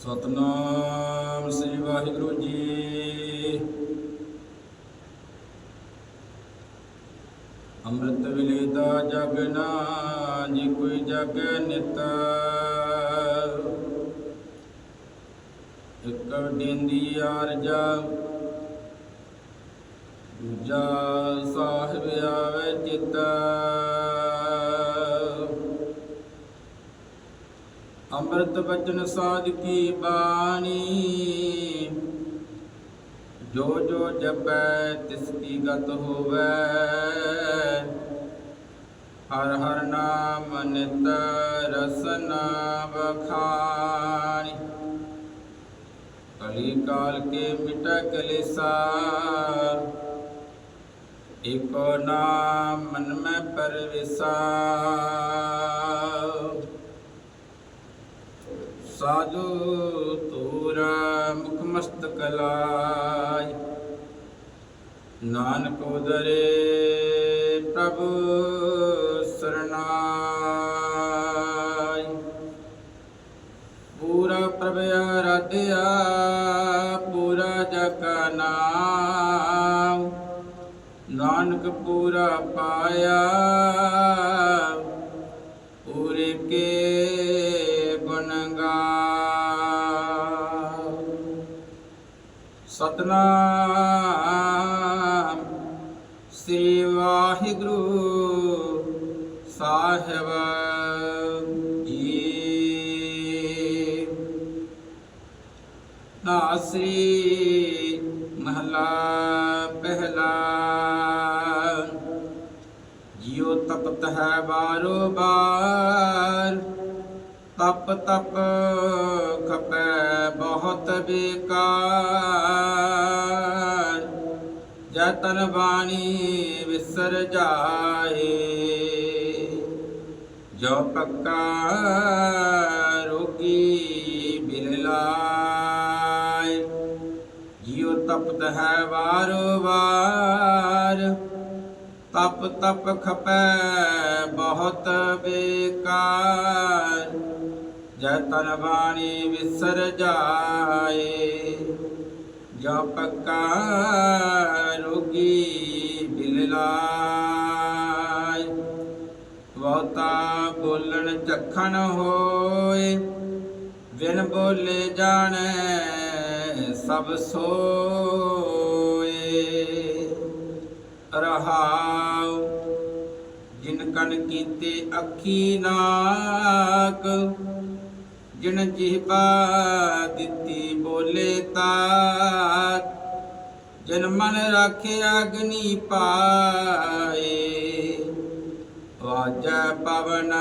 ਸਤਨਾਮ ਸ੍ਰੀ ਵਾਹਿਗੁਰੂ ਜੀ। ਅੰਮ੍ਰਿਤ ਵਿਲੇਤਾ ਦਾ ਜਗਨਾ ਜੀ, ਕੋਈ ਜਗ ਨਿਤ। ਇੱਕ ਡਿੰਦੀ ਆਰਜਾ, ਦੂਜਾ ਸਾਹਿਬ ਆਵੇ ਚਿਤ। ਅੰਮ੍ਰਿਤ ਬਚਨ ਸਾਧ ਕੀ ਬਾਣੀ। ਜੋ ਜੋ ਜਪੈ ਤਿਸ ਕੀ ਗਤ ਹੋਵੈ। ਹਰ ਹਰ ਨਾਮ ਨਿਤ ਰਸਨਾ ਬਖਾਨੀ ਕਲੀ ਕਾਲ ਕੇ ਮਿਟੈ ਕਲੇਸਾ ਏਕੋ ਨਾਮ ਮਨ ਮੈਂ ਪਰਵਿਸਾ ਸਾਧੂ ਤੂਰ ਮੁਖ ਮਸਤਕ ਲਾਇ। ਨਾਨਕ ਉਦਰੇ ਪ੍ਰਭੂ ਸਰਨਾਈ ਪੂਰਾ ਪ੍ਰਭ ਆਰਾਧਿਆ, ਪੂਰਾ ਜਕਾ ਨਾਮ ਨਾਨਕ ਪੂਰਾ ਪਾਇਆ ਸਤਨਾਮ। ਸ੍ਰੀ ਵਾਹਿਗੁਰੂ ਸਾਹਿਬ ਜੀ। ਨਾਸਰੀ ਮਹਲਾ ਪਹਿਲਾ। ਜਿਉ ਤਪਤ ਹੈ ਬਾਰੋ ਬਾਰ। ਤਪ ਤਪ ਖਪੈ ਬਹੁਤ ਬੇਕਾਰ। ਜਤਨ ਬਾਣੀ ਵਿਸਰ ਜਾਏ। ਜੋ ਪੱਕਾ ਰੋਗੀ ਬਿਲ ਲਾਇ ਜਿਉ ਤਪਤ ਹੈ ਵਾਰੋ ਵਾਰ। ਤਪ ਤਪ ਖਪੈ ਬਹੁਤ ਬੇਕਾਰ। ਜੈ ਤਨ ਬਾਣੀ ਵਿਸਰ ਜਾਏ ਜੋ ਪੱਕਾ ਰੋਗੀ ਬਿਲ ਲਾਇ ਬਹੁਤਾ ਬੋਲਣ ਚਖਣ ਹੋਏ ਬਿਨ ਬੋਲੇ ਜਾਣੈ ਸਭ ਸੋਏ ਰਹਾਉ ਜਿਨ ਕਨ ਕੀਤੇ ਅੱਖੀ ਨਾਕ ਜਿਨ ਜਿਹਬਾ ਦਿੱਤੀ ਬੋਲੇ ਤਾਤ, ਜਨ ਮਨ ਰਾਖਿਆ ਅਗਨੀ ਪਾਏ। ਵਾਜੈ ਪਵਨ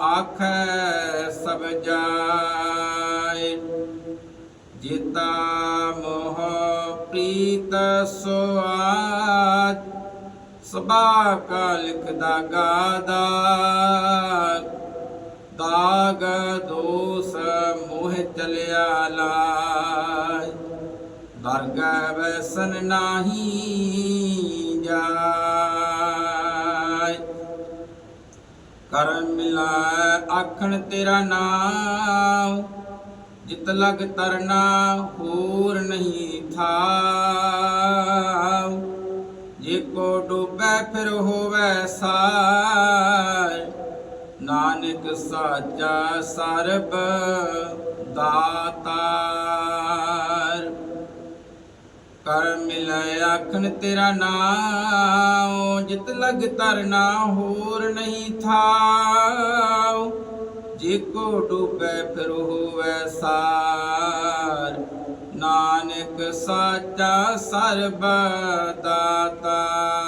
ਆਖੈ ਸਭ ਜਾਏ। ਜਿਤਾ ਮੋਹ ਪ੍ਰੀਤ ਸੁਆਦ ਸਭਾ ਕਾ ਲਿਖਦਾ ਗਾਦਾ ਦਾਗ ਦੋਸ ਮੋਹ ਚਲਿਆ ਲਾਇ। ਦਰਗਹਿ ਵੈਸਨ ਨਾਹੀ ਜਾਇ। ਕਰਮ ਮਿਲਾਇ ਆਖਣ ਤੇਰਾ ਨਾਮ ਜਿਤ ਲਗ ਤਰਨਾ ਹੋਰ ਨਹੀਂ ਥਾਉ। ਜੇ ਕੋ ਡੂਬੈ ਫਿਰ ਹੋਵੈ ਸਾਰ ਨਾਨਕ ਸਾਚਾ ਸਰਬ ਦਾਤਾਰ ਕਰ ਮਿਲੈ ਆਖਣ ਤੇਰਾ ਨਾਮ ਜਿਤ ਲਗ ਤਰਨਾ ਹੋਰ ਨਹੀਂ ਥਾਉ। ਜੇ ਕੋ ਡੂਬੈ ਫਿਰ ਹੋਵੈ ਸਾਰ। ਨਾਨਕ ਸਾਚਾ ਸਰਬ ਦਾਤਾ।